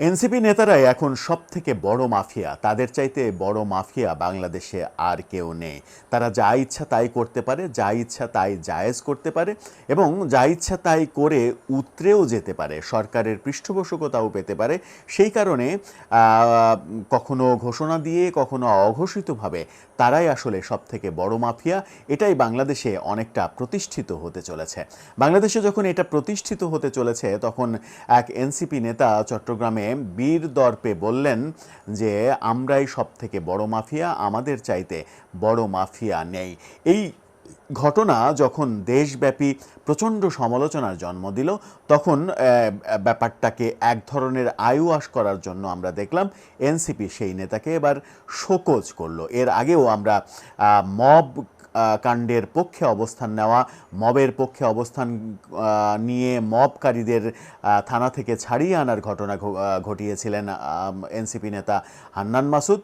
NCP নেতারাই এখন সব থেকে বড় মাফিয়া। তাদের চাইতে বড় মাফিয়া বাংলাদেশে আর কেউ নেই। তারা যা ইচ্ছা তাই করতে পারে, যা ইচ্ছা তাই জায়েজ করতে পারে এবং যা ইচ্ছা তাই করে উতরেও যেতে পারে। সরকারের পৃষ্ঠপোষকতাও পেতে পারে। সেই কারণে কখনো ঘোষণা দিয়ে, কখনো অঘোষিতভাবে তারাই আসলে সব থেকে বড় মাফিয়া। এটাই বাংলাদেশে অনেকটা প্রতিষ্ঠিত হতে চলেছে। বাংলাদেশে যখন এটা প্রতিষ্ঠিত হতে চলেছে, তখন এক এনসিপি নেতা চট্টগ্রামে বীর দর্পে বললেন যে, আমরাই সব থেকে বড় মাফিয়া, আমাদের চাইতে বড় মাফিয়া নেই। এই ঘটনা যখন দেশব্যাপী প্রচণ্ড সমালোচনার জন্ম দিল, তখন ব্যাপারটাকে এক ধরনের আয়ুয়াস করার জন্য আমরা দেখলাম, এনসিপি সেই নেতাকে এবার শোকজ করল। এর আগেও আমরা মব কাণ্ডের পক্ষে অবস্থান নেওয়া, মবের পক্ষে অবস্থান নিয়ে মবকারীদের থানা থেকে ছাড়িয়ে আনার ঘটনা ঘটিয়েছিলেন এনসিপি নেতা হান্নান মাসুদ।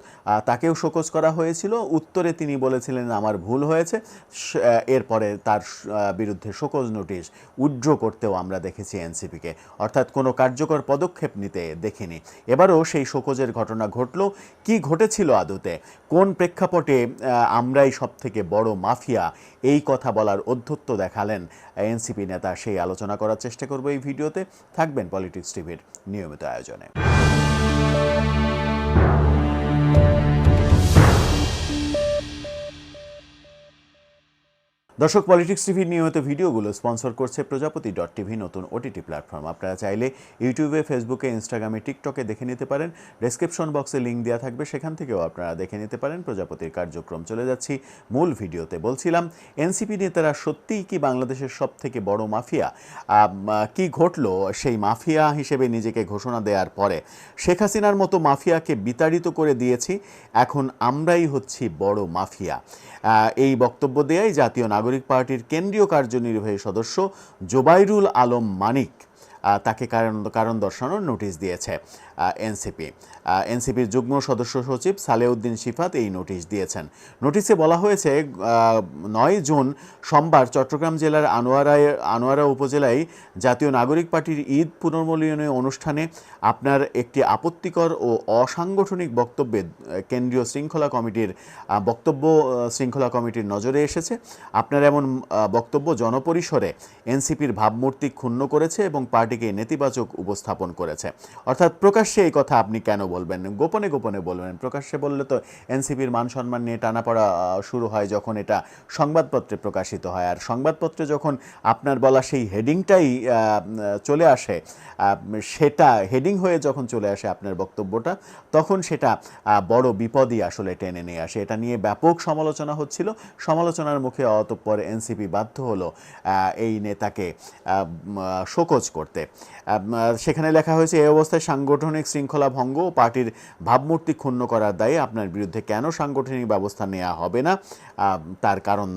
তাকেও শোকজ করা হয়েছিল। উত্তরে তিনি বলেছিলেন, আমার ভুল হয়েছে। এরপরে তার বিরুদ্ধে শোকজ নোটিশ উইথড্র করতেও আমরা দেখেছি এনসিপিকে। অর্থাৎ কোনো কার্যকর পদক্ষেপ নিতে দেখিনি। এবারও সেই শোকজের ঘটনা ঘটল। কি ঘটেছিল আদতে? কোন প্রেক্ষাপটে আমরাই সব থেকে বড় মাফিয়া এই কথা বলার অধ্যত্ত দেখালেন। এনসিপি নেতা সেই আলোচনা করার চেষ্টা করব এই ভিডিওতে। থাকবেন পলিটিক্স টিভির নিয়মিত আয়োজনে। দর্শক পলিটিক্স টিভির নিয়মিত ভিডিওগুলো স্পন্সর করছে প্রজাপতি ডট টিভি নতুন ওটিটি প্ল্যাটফর্ম আপনারা চাইলে ইউটিউবে ফেসবুকে ইনস্টাগ্রামে টিকটকে দেখে নিতে পারেন। ডেসক্রিপশন বক্সে লিঙ্ক দেওয়া থাকবে, সেখান থেকেও আপনারা দেখে নিতে পারেন প্রজাপতির কার্যক্রম। চলে যাচ্ছি মূল ভিডিওতে। বলছিলাম এনসিপি নেতারা সত্যিই কি বাংলাদেশের সব থেকে বড় মাফিয়া? কি ঘটলো সেই মাফিয়া হিসেবে নিজেকে ঘোষণা দেওয়ার পরে? শেখ হাসিনার মতো মাফিয়াকে বিতাড়িত করে দিয়েছি, এখন আমরাই হচ্ছি বড় মাফিয়া। এই বক্তব্য দেয়াই জাতীয় নাগরিক পার্টির কেন্দ্রীয় কার্যনির্বাহী সদস্য জোবাইরুল আলম মানিক তাকে কারণ কারণ দর্শানোর নোটিশ দিয়েছে। এনসিপি। এনসিপির যুগ্ম সদস্য সচিব সালেউদ্দিন শিফাত এই নোটিশ দিয়েছেন। নোটিশে বলা হয়েছে নয় জুন সোমবার চট্টগ্রাম জেলার আনোয়ারায়, আনোয়ারা উপজেলায় জাতীয় নাগরিক পার্টির ঈদ পুনর্মূল্যায়নের অনুষ্ঠানে আপনার একটি আপত্তিকর ও অসাংগঠনিক বক্তব্যে কেন্দ্রীয় শৃঙ্খলা কমিটির বক্তব্য শৃঙ্খলা কমিটির নজরে এসেছে। আপনার এমন বক্তব্য জনপরিসরে এনসিপির ভাবমূর্তি ক্ষুণ্ণ করেছে এবং পার্টিকে নেতিবাচক উপস্থাপন করেছে। অর্থাৎ প্রকাশ্যে এই কথা আপনি কেন বলবেন? গোপনে গোপনে বলবেন। প্রকাশ্যে বললে তো এনসিপির মান সম্মান নিয়ে টানাপড়া শুরু হয় যখন এটা সংবাদপত্রে প্রকাশিত হয়। আর সংবাদপত্রে যখন আপনার বলা সেই হেডিংটাই চলে আসে সেটা হেডিং হয়ে যখন চলে আসে আপনার বক্তব্যটা, তখন সেটা বড় বিপদই আসলে টেনে নিয়ে আসে। এটা নিয়ে ব্যাপক সমালোচনা হচ্ছিল। সমালোচনার মুখে অতঃপর এনসিপি বাধ্য হলো এই নেতাকে শোকজ করতে। সেখানে লেখা হয়েছে এই অবস্থায় সাংগঠনিক শৃঙ্খলা ভঙ্গ ও পার্টির ভাবমূর্তি ক্ষুণ্ণ করার দায়ে আপনার বিরুদ্ধে কেন সাংগঠনিক ব্যবস্থা নেওয়া হবে না তার কারণ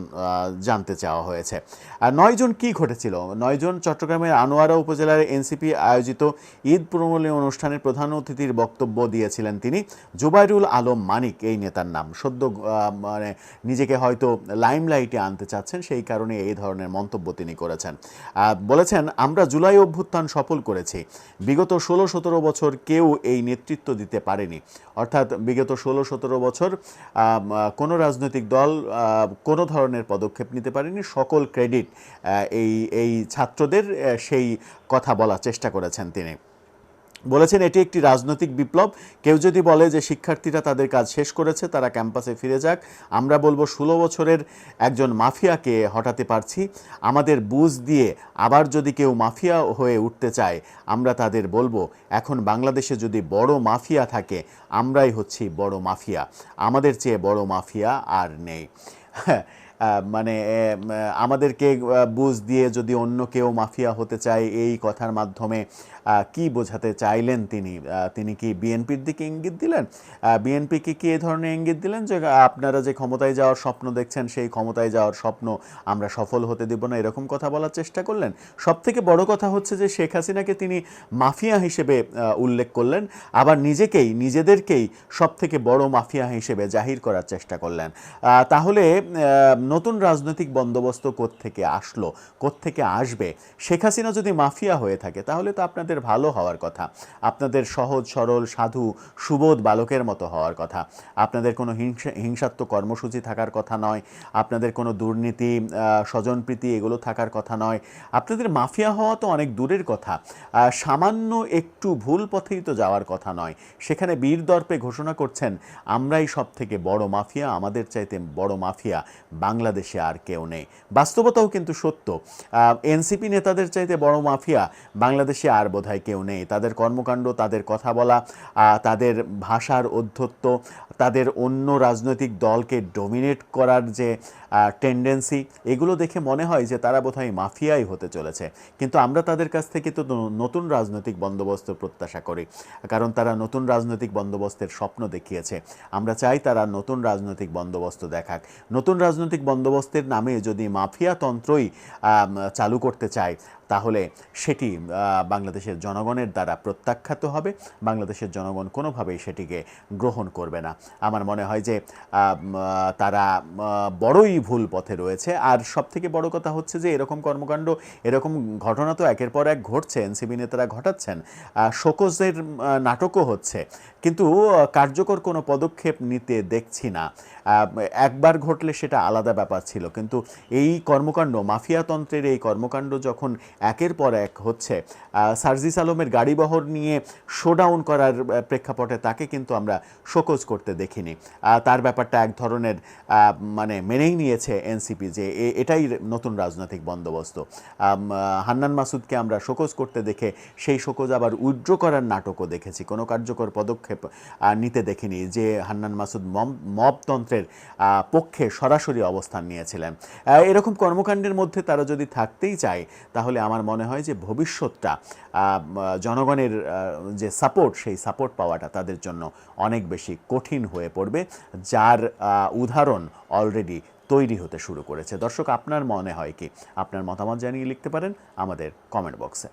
জানতে চাওয়া হয়েছে। আর নয়জন কি ঘটেছিল? নয়জন চট্টগ্রামের আনোয়ারা উপজেলার এনসিপি আয়োজিত ঈদ প্রমূল্য অনুষ্ঠানের প্রধান অতিথির বক্তব্য দিয়েছিলেন তিনি জুবাইরুল আলম মানিক। এই নেতার নাম সদ্য মানে নিজেকে হয়তো লাইমলাইটে আনতে চাচ্ছেন, সেই কারণে এই ধরনের মন্তব্য তিনি করেছেন। বলেছেন, আমরা জুলাই অভ্যুত্থান সফল করেছি। বিগত ষোলো সতেরো বছর কেউ এই নেতৃত্ব দিতে পারেনি। অর্থাৎ বিগত ষোলো সতেরো বছর কোনো রাজনৈতিক দল কোনো ধরনের পদক্ষেপ নিতে পারেনি। সকল ক্রেডিট এই এই ছাত্রদের সেই কথা বলার চেষ্টা করেছেন তিনি। বলেছেন, এটি একটি রাজনৈতিক বিপ্লব। কেউ যদি বলে যে শিক্ষার্থীরা তাদের কাজ শেষ করেছে, তারা ক্যাম্পাসে ফিরে যাক। আমরা বলব, ষোলো বছরের একজন মাফিয়াকে হটাতে পারছি। আমাদের বুঝ দিয়ে আবার যদি কেউ মাফিয়া হয়ে উঠতে চায়, আমরা তাদের বলব, এখন বাংলাদেশে যদি বড় মাফিয়া থাকে, আমরাই হচ্ছি বড় মাফিয়া। আমাদের চেয়ে বড় মাফিয়া আর নেই। মানে আমাদেরকে বুঝ দিয়ে যদি অন্য কেউ মাফিয়া হতে চায়, এই কথার মাধ্যমে কি বোঝাতে চাইলেন তিনি? তিনি কি বিএনপির দিকে ইঙ্গিত দিলেন? বিএনপিকে কি এই ধরনের ইঙ্গিত দিলেন যে আপনারা যে ক্ষমতায় যাওয়ার স্বপ্ন দেখছেন, সেই ক্ষমতায় যাওয়ার স্বপ্ন আমরা সফল হতে দেব না, এরকম কথা বলার চেষ্টা করলেন? সব থেকে বড় কথা হচ্ছে যে, শেখ হাসিনাকে তিনি মাফিয়া হিসেবে উল্লেখ করলেন, আবার নিজেকেই, নিজেদেরকেই সব থেকে বড় মাফিয়া হিসেবে জাহির করার চেষ্টা করলেন। তাহলে নতুন রাজনৈতিক বন্দোবস্ত থেকে আসলো থেকে আসবে? শেখ হাসিনা যদি মাফিয়া হয়ে থাকে, তাহলে তো আপনাদের মানুষের ভালো হওয়ার কথা, আপনাদের সহজ, সরল, সাধু, সুবোধ বালকের মতো হওয়ার কথা, আপনাদের কোনো হিংসা, হিংসাত্মক কর্মসূচি থাকার কথা নয়, আপনাদের কোনো দুর্নীতি স্বজনপ্রীতি এগুলো থাকার কথা নয়, আপনাদের মাফিয়া হওয়া তো অনেক দূরের কথা সামান্য একটু ভুল পথেই তো যাওয়ার কথা নয়, সেখানে বীর দর্পে ঘোষণা করছেন, আমরাই সব থেকে বড় মাফিয়া, আমাদের চাইতে বড় মাফিয়া বাংলাদেশে আর কেউ নেই, বাস্তবতাও কিন্তু সত্য এনসিপি নেতাদের চাইতে বড় মাফিয়া বাংলাদেশে আর বোধহয় কেউ নেই। তাদের কর্মকাণ্ড, তাদের কথা বলা তাদের ভাষার অধ্যত্ব তাদের অন্য রাজনৈতিক দলকে ডমিনেট করার যে টেন্ডেন্সি এগুলো দেখে মনে হয় যে তারা বোধহয় মাফিয়াই হতে চলেছে। কিন্তু আমরা তাদের কাছ থেকে তো নতুন রাজনৈতিক বন্দোবস্ত প্রত্যাশা করি, কারণ তারা নতুন রাজনৈতিক বন্দোবস্তের স্বপ্ন দেখিয়েছে। আমরা চাই তারা নতুন রাজনৈতিক বন্দোবস্ত দেখাক। নতুন রাজনৈতিক বন্দোবস্তের নামে যদি মাফিয়াতন্ত্রই চালু করতে চায় তাহলে সেটি বাংলাদেশের জনগণের দ্বারা প্রত্যাখ্যাত হবে। বাংলাদেশের জনগণ কোনোভাবেই সেটিকে গ্রহণ করবে না। আমার মনে হয় যে তারা বড়ই ভুল পথে রয়েছে। আর সব থেকে বড় কথা হচ্ছে যে, এরকম কর্মকাণ্ড, এরকম ঘটনা তো একের পর এক ঘটছে এনসিবি নেতারা ঘটাচ্ছেন। শোকজের নাটকও হচ্ছে। কিন্তু কার্যকর কোনো পদক্ষেপ নিতে দেখছি না। একবার ঘটলে সেটা আলাদা ব্যাপার ছিল। কিন্তু এই কর্মকাণ্ড মাফিয়াতন্ত্রের এই কর্মকাণ্ড যখন একের পর এক হচ্ছে সার্জিস আলমের গাড়িবহর নিয়ে শোডাউন করার প্রেক্ষাপটে তাকে কিন্তু আমরা শোকজ করতে দেখিনি। তার ব্যাপারটা এক ধরনের মানে মেনেই নিয়েছে এনসিপি যে এটাই নতুন রাজনৈতিক বন্দোবস্ত। হান্নান মাসুদকে আমরা শোকজ করতে দেখে, সেই শোকজ আবার উইড্র করার নাটকও দেখেছি। কোনো কার্যকর পদক্ষেপ নিতে দেখিনি যে হান্নান মাসুদ মম- মবতন্ত্রের পক্ষে সরাসরি অবস্থান নিয়েছিলেন। এরকম কর্মকাণ্ডের মধ্যে তারা যদি থাকতেই চায়, তাহলে আমার মনে হয় যে ভবিষ্যৎটা জনগণের যে সাপোর্ট সেই সাপোর্ট পাওয়াটা তাদের জন্য অনেক বেশি কঠিন হয়ে পড়বে, যার উদাহরণ অলরেডি তৈরি হতে শুরু করেছে। দর্শক, আপনার মনে হয় কি? আপনার মতামত জানিয়ে লিখতে পারেন আমাদের কমেন্ট বক্সে